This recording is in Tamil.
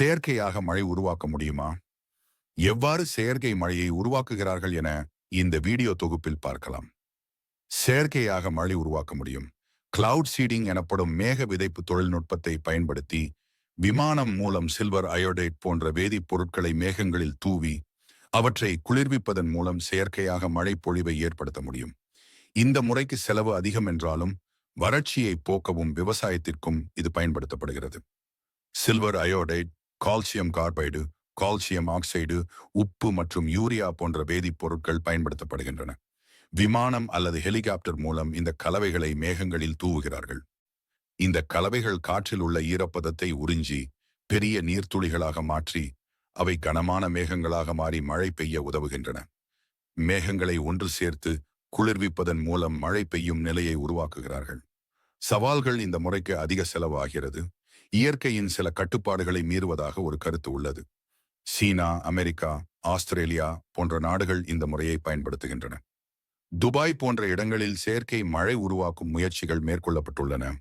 செயற்கையாக மழை உருவாக்க முடியுமா? எவ்வாறு செயற்கை மழையை உருவாக்குகிறார்கள் என இந்த வீடியோ தொகுப்பில் பார்க்கலாம். செயற்கையாக மழை உருவாக்க முடியும். கிளவுட் சீடிங் எனப்படும் மேக விதைப்பு தொழில்நுட்பத்தை பயன்படுத்தி விமானம் மூலம் சில்வர் அயோடைட் போன்ற வேதிப்பொருட்களை மேகங்களில் தூவி அவற்றை குளிர்விப்பதன் மூலம் செயற்கையாக மழை பொழிவை ஏற்படுத்த முடியும். இந்த முறைக்கு செலவு அதிகம் என்றாலும் வறட்சியை போக்கவும் விவசாயத்திற்கும் இது பயன்படுத்தப்படுகிறது. Silver iodide calcium carbide calcium oxide உப்பு மற்றும் யூரியா போன்ற வேதிப்பொருட்கள் பயன்படுத்தப்படுகின்றன. விமானம் அல்லது ஹெலிகாப்டர் மூலம் இந்த கலவைகளை மேகங்களில் தூவுகிறார்கள். இந்த கலவைகள் காற்றில் உள்ள ஈரப்பதத்தை உறிஞ்சி பெரிய நீர்த்துளிகளாக மாற்றி அவை கனமான மேகங்களாக மாறி மழை பெய்ய உதவுகின்றன. மேகங்களை ஒன்று சேர்த்து குளிர்விப்பதன் மூலம் மழை பெய்யும் நிலையை உருவாக்குகிறார்கள். சவால்கள் இந்த முறைக்கு அதிக செலவாகிறது. இயற்கையின் சில கட்டுப்பாடுகளை மீறுவதாக ஒரு கருத்து உள்ளது. சீனா அமெரிக்கா ஆஸ்திரேலியா போன்ற நாடுகள் இந்த முறையை பயன்படுத்துகின்றன. துபாய் போன்ற இடங்களில் செயற்கை மழை உருவாக்கும் முயற்சிகள் மேற்கொள்ளப்பட்டுள்ளன.